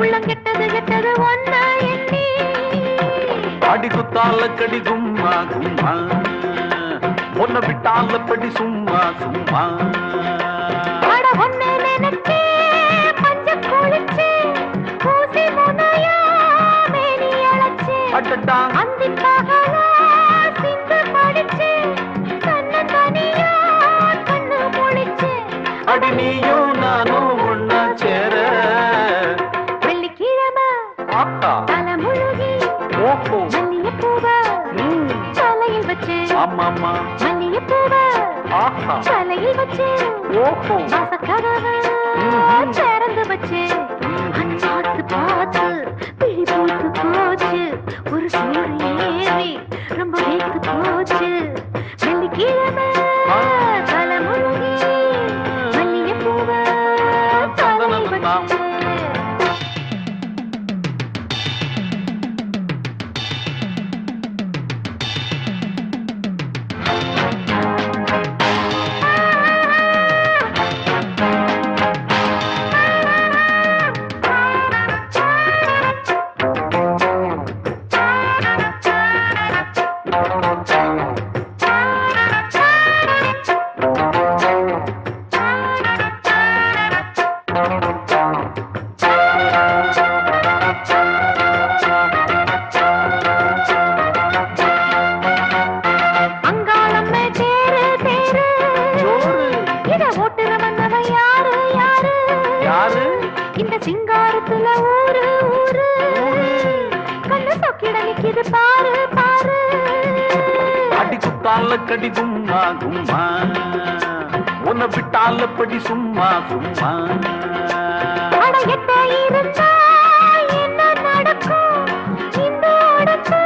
உள்ளம் கெட்டது ஒன்ன எண்ணி. அடி குத்தால கடி கும்மா கும்மா பொண்ண விட்டால படி சும்மா சும்மா. ஒன்ன நினைச்சே ஆத்தா தலை முழுகி ஓஹோ மல்லிகைப்பூவை தலையில் வச்சு ஆமாமா மல்லிகைப்பூவை ஆஹா. தலையில் வச்சு ஓஹோ. வாசக்கதவை. திறந்து வச்சு. பார்த்து பார்த்து சிங்காரத்துல ஊரு ஊரு. கண்ணு சொக்கிட நிக்குது பாரு பாரு. அடி குத்தால கடி கும்மா கும்மா உன்னை விட்டால படி சும்மா சும்மா. அட எட்ட இருந்தா என்ன நடக்கும்? இந்த உடம்பு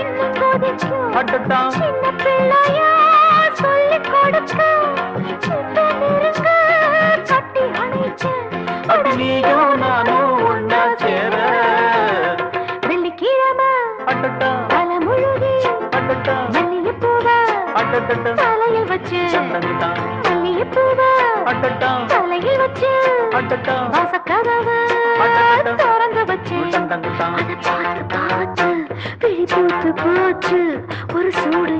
இன்னும் கொதிக்கும். அடடா. சின்ன பிள்ளையா கொடுக்க அடி நீயும் நானும் ஒன்னா சேர வெள்ளிக்கிழமை அடடா தலை முழுகி அடடா மல்லிகைப்பூவை அடடடா தலையில் வச்சு சந்தனதா மல்லிகைப்பூவை அடடா தலையில் வச்சு அடடா வாசக்கதவை அடடடா. திறந்து வச்சு டண்டங்கடா அதை பார்த்து பார்த்து விழி பூத்து போச்சு. ஒரு சூடு